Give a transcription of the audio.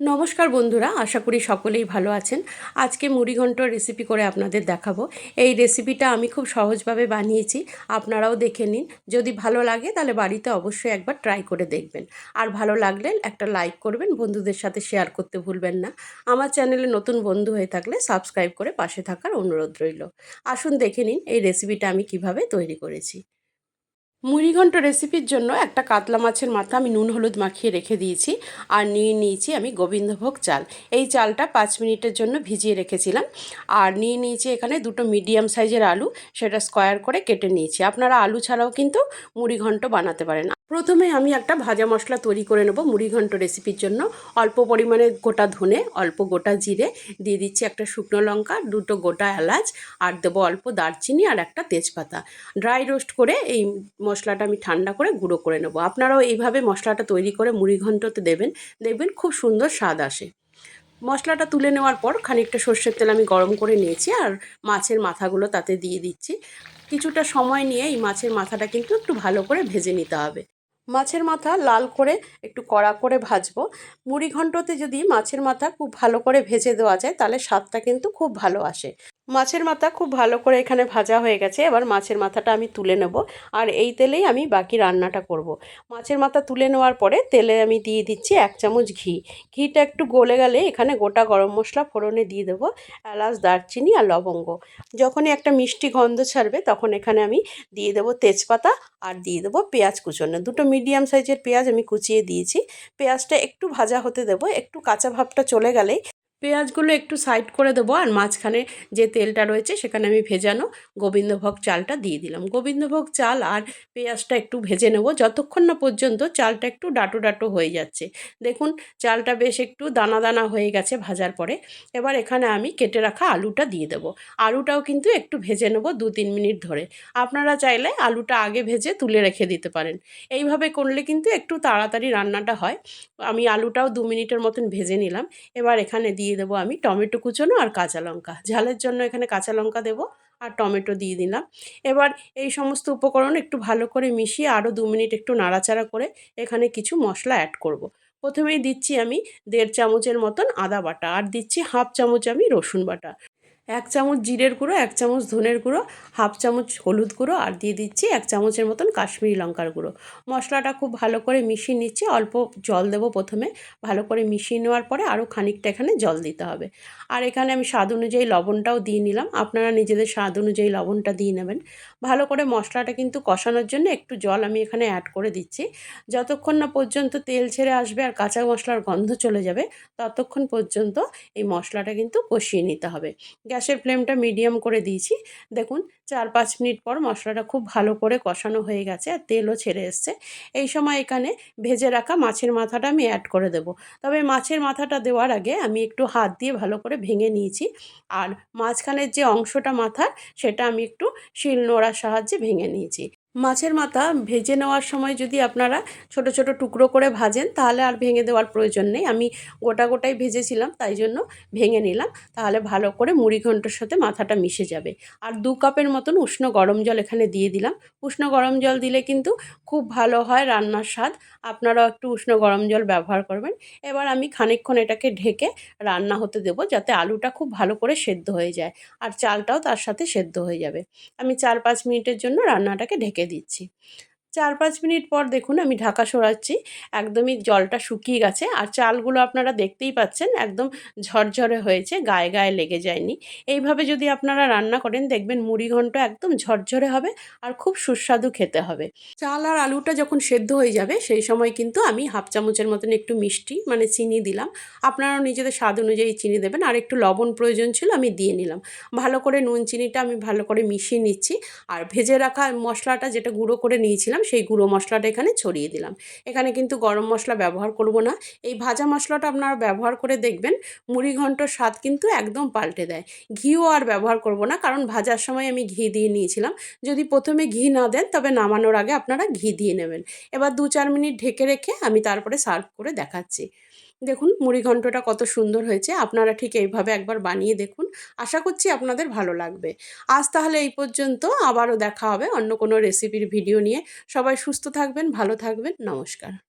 নমস্কার বন্ধুরা, আশা করি সকলেই ভালো আছেন। আজকে মুড়িঘণ্ট রেসিপি করে আপনাদের দেখাবো। এই রেসিপিটা আমি খুব সহজভাবে বানিয়েছি, আপনারাও দেখে নিন। যদি ভালো লাগে তাহলে বাড়িতে অবশ্যই একবার ট্রাই করে দেখবেন। আর ভালো লাগলে একটা লাইক করবেন, বন্ধুদের সাথে শেয়ার করতে ভুলবেন না। আমার চ্যানেলে নতুন বন্ধু হয়ে থাকলে সাবস্ক্রাইব করে পাশে থাকার অনুরোধ রইল। আসুন দেখে নিন এই রেসিপিটা আমি কীভাবে তৈরি করেছি। মুড়িঘণ্ট রেসিপির জন্য একটা কাতলা মাছের মাথা আমি নুন হলুদ মাখিয়ে রেখে দিয়েছি আর নিয়ে নিয়েছি আমি গোবিন্দভোগ চাল। এই চালটা পাঁচ মিনিটের জন্য ভিজিয়ে রেখেছিলাম। আর নিয়ে নিয়েছি এখানে দুটো মিডিয়াম সাইজের আলু, সেটা স্কোয়ার করে কেটে নিয়েছি। আপনারা আলু ছাড়াও কিন্তু মুড়িঘণ্ট বানাতে পারেন। প্রথমে আমি একটা ভাজা মশলা তৈরি করে নেব মুড়িঘণ্ট রেসিপির জন্য। অল্প পরিমাণে গোটা ধনে, অল্প গোটা জিরে, দিয়ে দিচ্ছি একটা শুকনো লঙ্কা, দুটো গোটা এলাচ, আর দেবো অল্প দারচিনি আর একটা তেজপাতা। ড্রাই রোস্ট করে এই মশলাটা আমি ঠান্ডা করে গুঁড়ো করে নেব। আপনারাও এইভাবে মশলাটা তৈরি করে মুড়িঘণ্টতে দেবেন, দেখবেন খুব সুন্দর স্বাদ আসে। মশলাটা তুলে নেওয়ার পর খানিকটা সর্ষের তেল আমি গরম করে নিয়েছি আর মাছের মাথাগুলো তাতে দিয়ে দিচ্ছি। কিছুটা সময় নিয়ে এই মাছের মাথাটা কিন্তু একটু ভালো করে ভেজে নিতে হবে। মাছের মাথা লাল করে একটু কড়া করে ভাজবো। মুড়ি ঘন্টতে যদি মাছের মাথা খুব ভালো করে ভেজে দেওয়া যায় তাহলে স্বাদটা কিন্তু খুব ভালো আসে। মাছের মাথা খুব ভালো করে এখানে ভাজা হয়ে গেছে, এবার মাছের মাথাটা আমি তুলে নেব। আর এই তেলেই আমি বাকি রান্নাটা করব। মাছের মাথা তুলে নেওয়ার পরে তেলে আমি দিয়ে দিচ্ছি এক চামচ ঘি। ঘিটা একটু গলে গেলে এখানে গোটা গরম মশলা ফোড়নে দিয়ে দেবো, এলাচ, দারচিনি আর লবঙ্গ। যখনই একটা মিষ্টি গন্ধ ছাড়বে তখন এখানে আমি দিয়ে দেবো তেজপাতা আর দিয়ে দেবো পেঁয়াজ কুচোনো। দুটো মিডিয়াম সাইজের পেঁয়াজ আমি কুচিয়ে দিয়েছি। পেঁয়াজটা একটু ভাজা হতে দেবো, একটু কাঁচা ভাবটা চলে গেলেই পেঁয়াজগুলো একটু সাইড করে দেবো আর মাঝখানে যে তেলটা রয়েছে সেখানে আমি ভেজানো গোবিন্দভোগ চালটা দিয়ে দিলাম। গোবিন্দভোগ চাল আর পেঁয়াজটা একটু ভেজে নেব। যতক্ষণ না পর্যন্ত চালটা একটু ডাটো ডাটো হয়ে যাচ্ছে। দেখুন, চালটা বেশ একটু দানা দানা হয়ে গেছে ভাজার পরে। এবার এখানে আমি কেটে রাখা আলুটা দিয়ে দেবো। আলুটাও কিন্তু একটু ভেজে নেব দু তিন মিনিট ধরে। আপনারা চাইলে আলুটা আগে ভেজে তুলে রেখে দিতে পারেন। এইভাবে করলে কিন্তু একটু তাড়াতাড়ি রান্নাটা হয়। আমি আলুটাও দু মিনিটের মতন ভেজে নিলাম। এবার এখানে দিয়ে দেবো আমি টমেটো কুচনো আর কাঁচা লঙ্কা। ঝালের জন্য এখানে কাঁচা লঙ্কা দেবো আর টমেটো দিয়ে দিলাম। এবার এই সমস্ত উপকরণ একটু ভালো করে মিশিয়ে আরও দু মিনিট একটু নাড়াচাড়া করে এখানে কিছু মশলা অ্যাড করব। প্রথমেই দিচ্ছি আমি দেড় চামচের মতন আদা বাটা আর দিচ্ছি হাফ চামচ আমি রসুন বাটা। এক চামচ জিরের গুঁড়ো, এক চামচ ধনের গুঁড়ো, হাফ চামচ হলুদ গুঁড়ো আর দিয়ে দিচ্ছি এক চামচের মতন কাশ্মীরি লঙ্কার গুঁড়ো। মশলাটা খুব ভালো করে মিশিয়ে নিচ্ছি, অল্প জল দেবো প্রথমে। ভালো করে মিশিয়ে নেওয়ার পরে আরও খানিকটা এখানে জল দিতে হবে। আর এখানে আমি স্বাদ অনুযায়ী লবণটাও দিয়ে নিলাম। আপনারা নিজেদের স্বাদ অনুযায়ী লবণটা দিয়ে নেবেন। ভালো করে মশলাটা কিন্তু কষানোর জন্য একটু জল আমি এখানে অ্যাড করে দিচ্ছি। যতক্ষণ না পর্যন্ত তেল ছেড়ে আসবে আর কাঁচা মশলার গন্ধ চলে যাবে, ততক্ষণ পর্যন্ত এই মশলাটা কিন্তু কষিয়ে নিতে হবে। গ্যাসের ফ্লেমটা মিডিয়াম করে দিয়েছি। দেখুন, চার পাঁচ মিনিট পর মশলাটা খুব ভালো করে কষানো হয়ে গেছে আর তেলও ছেড়ে এসছে। এই সময় এখানে ভেজে রাখা মাছের মাথাটা আমি অ্যাড করে দেব। তবে মাছের মাথাটা দেওয়ার আগে আমি একটু হাত দিয়ে ভালো করে ভেঙে নিয়েছি। আর মাঝখানের যে অংশটা মাথার, সেটা আমি একটু শিল নোড়ার সাহায্যে ভেঙে নিয়েছি। মাছের মাথা ভেজে নেওয়ার সময় যদি আপনারা ছোট ছোট টুকরো করে ভাজেন, তাহলে আর ভেঙে দেওয়ার প্রয়োজন নেই। আমি গোটা গোটাই ভেজেছিলাম, তাই জন্য ভেঙে নিলাম। তাহলে ভালো করে মুড়ি ঘণ্টার সাথে মাথাটা মিশে যাবে। আর দু কাপের মতন উষ্ণ গরম জল এখানে দিয়ে দিলাম। উষ্ণ গরম জল দিলে কিন্তু খুব ভালো হয় রান্নার স্বাদ। আপনারাও একটু উষ্ণ গরম জল ব্যবহার করবেন। এবার আমি খানিকক্ষণ এটাকে ঢেকে রান্না হতে দেবো, যাতে আলুটা খুব ভালো করে সেদ্ধ হয়ে যায়। আর চালটাও তার সাথে সেদ্ধ হয়ে যাবে। আমি চার পাঁচ মিনিটের জন্য রান্নাটাকে ঢেকে দিচ্ছি। চার পাঁচ মিনিট পর দেখুন আমি ঢাকা সরাচ্ছি। একদমই জলটা শুকিয়ে গেছে আর চালগুলো আপনারা দেখতেই পাচ্ছেন একদম ঝরঝরে হয়েছে, গায়ে গায়ে লেগে যায়নি। এইভাবে যদি আপনারা রান্না করেন দেখবেন মুড়ি ঘন্ট একদম ঝরঝরে হবে আর খুব সুস্বাদু খেতে হবে। চাল আর আলুটা যখন সেদ্ধ হয়ে যাবে সেই সময় কিন্তু আমি হাফ চামচের মতন একটু মিষ্টি মানে চিনি দিলাম। আপনারাও নিজেদের স্বাদ অনুযায়ী চিনি দেবেন আর একটু লবণ প্রয়োজন ছিল আমি দিয়ে নিলাম। ভালো করে নুন, চিনিটা আমি ভালো করে মিশিয়ে নিচ্ছি। আর ভেজে রাখা মশলাটা যেটা গুঁড়ো করে নিয়েছিলাম সেই গুঁড়ো মশলাটা এখানে ছড়িয়ে দিলাম। এখানে কিন্তু গরম মশলা ব্যবহার করব না। এই ভাজা মশলাটা আপনারা ব্যবহার করে দেখবেন, মুড়ি ঘন্টর স্বাদ কিন্তু একদম পাল্টে দেয়। ঘিও আর ব্যবহার করব না, কারণ ভাজার সময় আমি ঘি দিয়ে নিয়েছিলাম। যদি প্রথমে ঘি না দেন, তবে নামানোর আগে আপনারা ঘি দিয়ে নেবেন। এবার দু চার মিনিট ঢেকে রেখে আমি তারপরে সার্ভ করে দেখাচ্ছি। দেখুন, মুড়ি ঘন্টটা কত সুন্দর হয়েছে। আপনারা ঠিক এইভাবে একবার বানিয়ে দেখুন। আশা করছি আপনাদের ভালো লাগবে। আজ তাহলে এই পর্যন্ত। আবারও দেখা হবে অন্য কোনো রেসিপির ভিডিও নিয়ে। সবাই সুস্থ থাকবেন, ভালো থাকবেন। নমস্কার।